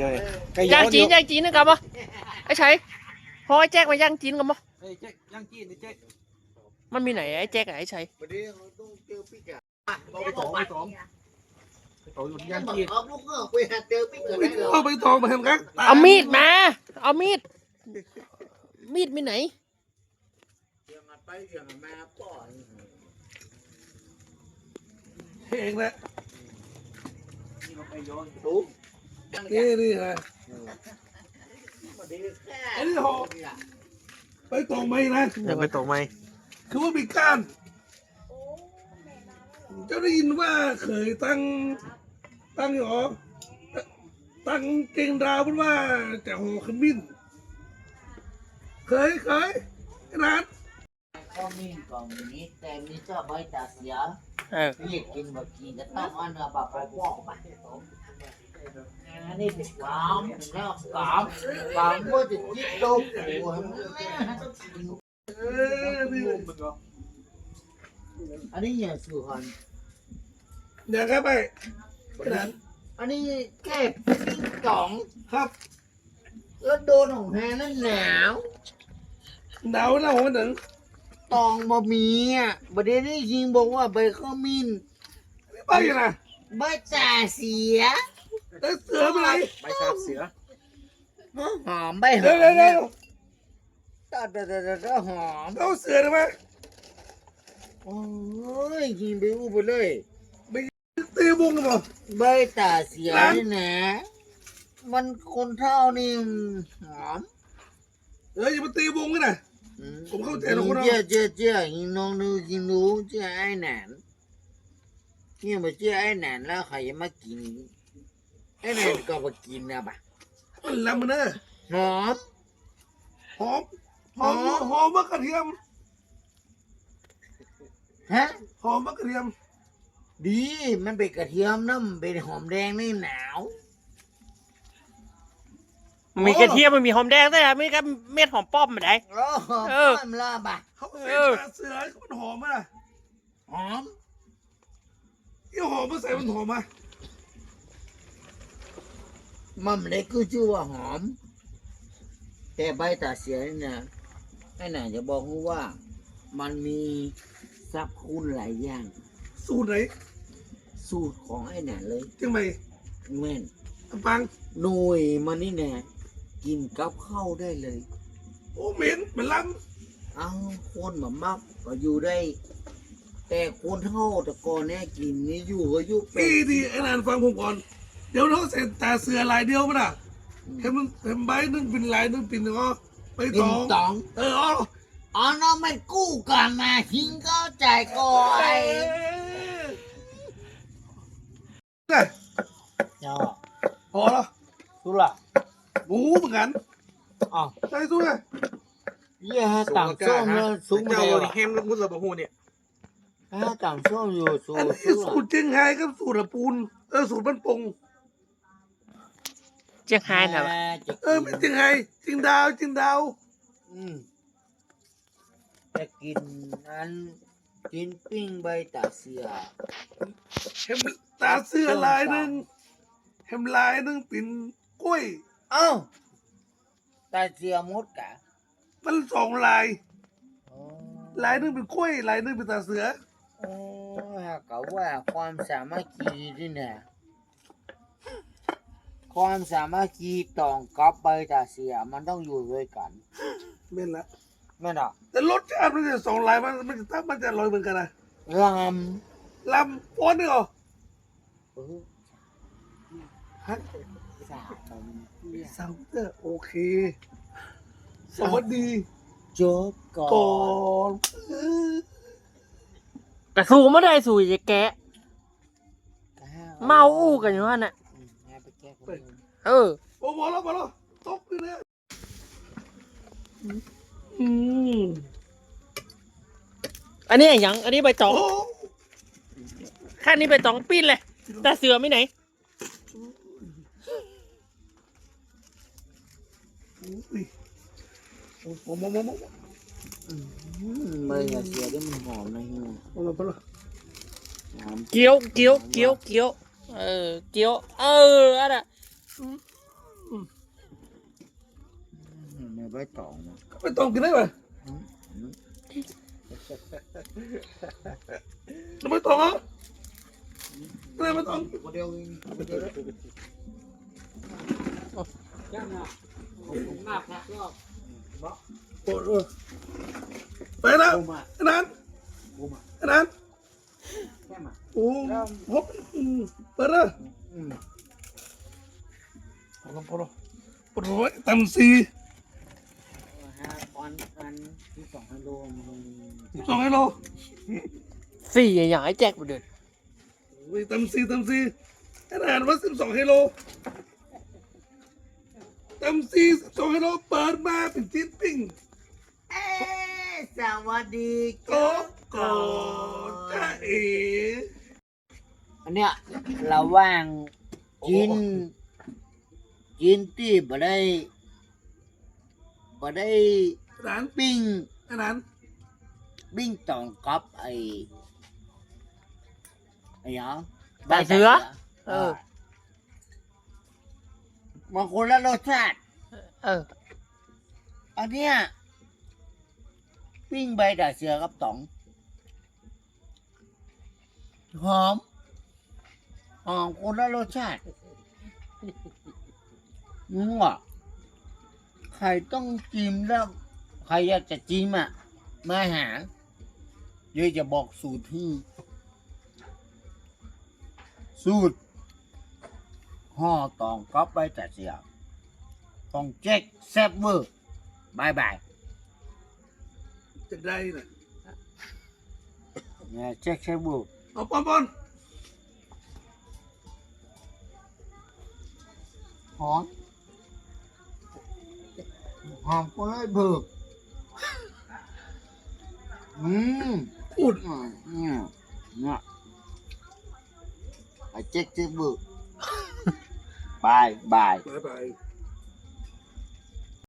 เลยไก่ย่างจีนย่างจีนนึกกับปะไอ้ชัยพอไอ้แจ็คมาย่างจีนกันปะเฮ้ยเจ๊ย่างจีนนี่เจ๊มันมีไหนไอ้แจ็คกับไอ้ชัยวันนี้เราต้องเจอพี่กะไปสองไปสองไปสองอยู่ย่างจีนเอาลูกเงือกไปหาเจอพี่กะได้เหรอเอาไปสองมาทำกันเอามีดมา เอามีด มีดมีไหน เดี๋ยวมาไปเดี๋ยวมาป้อนเองแหละนี่นี่ฮะวัน นี้แค่อันนี้หอไปตองไหมนะเดี๋ยวไปตกไหมคือว่ามีการเจ้าได้ยินว่าเคยตั้ง ตั้งหรอตั้งเกงดาวเป็นว่าจะห่อขมิ้น เคยเคยไอ้นัดก็มีก็มีแต่มีเจ้าใบตาเสียเออเรียกกินแบบกินจะต้ อันแบบแบบบอกไปอันนี้เป็นกามแล้วกามกามก็จะจิตโตหัวออนี่อันนี้อย่างสุพรรณอย่าครับไปไอ้นัดอันนี้แค่ปิ้งกล่องครับ แล้วโดนของแฮนั่นหนาวหนาวนะผมหนึ่งตองบะหมี่อะประเด็นนี้ยิงบอกว่าใบข้าวมินไปยังไงใบจ่าเสีย แต่เสือไปไหนใบชาเสือหอมใบหอเดี๋ยวมเดี๋ยวเดี๋ยวตัดตัดตัดหอม เอาเสือได้ไหมโอ้ยยิงไปอู้ไปเลย ตีวงกันป่ะใบตาเสียนี่นะ มันคนเท่านี่หอมเอออย่ามาตีวงกันนะ ผมเข้าใจแล้วคุณเอาเจ้าเจ้าเจ้ายิงน้องดูยิงดูเจ้าไอ้หนานเนี่ยมาเจ้าไอ้หนานแล้วใครจะมากิน ไอ้หนานก็มากินนะบ่ะมันลำมันเนอะหอมหอมหอมหอมมะกระเทียมฮะหอมมะกระเทียม ดีมันเป็นกระเทียมนะมันเป็นหอมแดงนี่หนาวมีกระเทียมมันมีหอมแดงด้วยนะมีกับเม็ดหอมป้อมมาได้โอ้โหเออความลาบะเขาใส่ตาเสือมันหอมอะหอมยี่หอมมาใส่มันหอมอะ มันเล็กก็ชื่อว่าหอม แต่ใบตาเสียนี่นะไอ้หน่าจะบอกให้ว่า มันมีสรรพคุณหลายอย่าง สูตรไหนสูตรของไอ้หน่าเลยจังไหมแม่นลำปังหน่วยมันนี่แน่กินกับข้าวได้เลย โอ้เหม็นเหมันลเอาคนมามักก็อยู่ได้ แต่คนเท่าแต่ก่อนเนี่ยกินนี่อยู่ก็อยู่ำเป็นี่น ดีไอ้นานฟังผมก่อน เดี๋ยวเราใส่ตาเสือลายเดียวมั้ยล่ะเห็นมันเห็นใบนึงเป็นลายนึงเป็นก็ไปกิตนองตอง เออเอาอ๋อน้องมันกู้กันมาทิ้งเข้าใจก่อเอ้นยน่ะเจ้าพอแล้วสุละหมูเหมือนกันอ้าวใส่สู้ไงเยี่ยฮะต่างส้มแล้วสูงมาเจ้าเลยนี่แฮมมุสลิมหูเนี่ยฮะต่างส้มอยู่สูอันงนี้สูตรเจียงไฮ้กับสูตรละปูนเออสูตรบ้านปง เจียงไฮ้น่ะเออไม่เจียงไฮ้เจียงดาวเจียงดาวอืมจะกินอันกินปิ้งใบตาเสียเห็มตาเสื้อลายหนึ่งเห็มลายหนึ่งเป็นกล้วย เอ้าตาเสียหมดกะมันสองลายอ๋อลายหนึ่งเป็นกล้วยลายหนึ่งเป็นตาเสือโอ้ฮะก็ว่าความสามัคคีนี่นะ ความสามัคคีต้องกับใบตาเสียมันต้องอยู่ด้วยกันเม่นละแม่นอะแต่รสชาติมันจะสองลายมันมันจะถ้ามันจะอร่อยเหมือนกันนะลลำป้อนนี่เหรอำเออฮะสาวผมเรียกสาวเตอร์โอเค สวัสดีจบก่อก่อนนเออกระสูไม่ได้สูจะแกะ เมาอู้กันอยู่นั่นน่ะ เออโอ้โหแล้วมาแล้วตกเลยนะอืมอันนี้อย่างอันนี้ใบตองโอ้ข้างนี้ใบตองปิ้นเลยแต่เสือไม่ไหนอุ้ยโอ้โหมามามามาอืมใบตาเสียได้มันหอมนะเฮียมามามาหอมเกี๊ยวเกี๊ยวเกี๊ยวเกี๊ยว เออ เกี๊ยว เอออันน่ะไม่ใบตองไม่ต้องกินได้ป่ะอืมไม่ต้องอไม่ไม่ต้องคนเดียวเองคนเดียวเลยย่างอะผมมากนะรอบโอ้โหไปนะนั้นนั้นแค่มาโอ้พบ อืมเปิดเลยอืมปลดปลดปลดไว้ตำซีฮะออนอันที่สองพันโลมันสองกิโลสี่อย่างไอ้แจ็คมาเดินโอ้ยตำซีตำซีไอ้นั้นว่าสิบสองกิโลตำซีสิบสองกิโลเปิดมาเป็นชิ้นปิ้งเอ๊ะสวัสดีโกโก้จ้าเอ๋ อันเนี้ยระหว่างกินกินที่บ่ได้บ่ได้ไอ้นั้นปิ้งไอ้นั้นปิ้งตองกับไอ้ไอ้หยังตาเสือเออมันคนละรสชาติเอออันเนี้ยปิ้งใบด่าเสือกับต๋องหอม หอมคนละรสชาตินัวใครต้องจิ้มแล้ว ใครอยากจะจิ้มอะ มาหาเดี๋ยวจะบอกสูตรที่ สูตรห่อตองก๊อบใบด่าเสือต้องเจ๊กแซ่บเวอร์บายบายจะได้น่ะเนี่ยเจ๊กแซ่บเวอร์เอาปอนปอน อมหอมก็เลยเบิกอืมพูดอืมอืมเนี่ยไอ้เจ๊กแซ่บเวอร์บายบาย บายบาย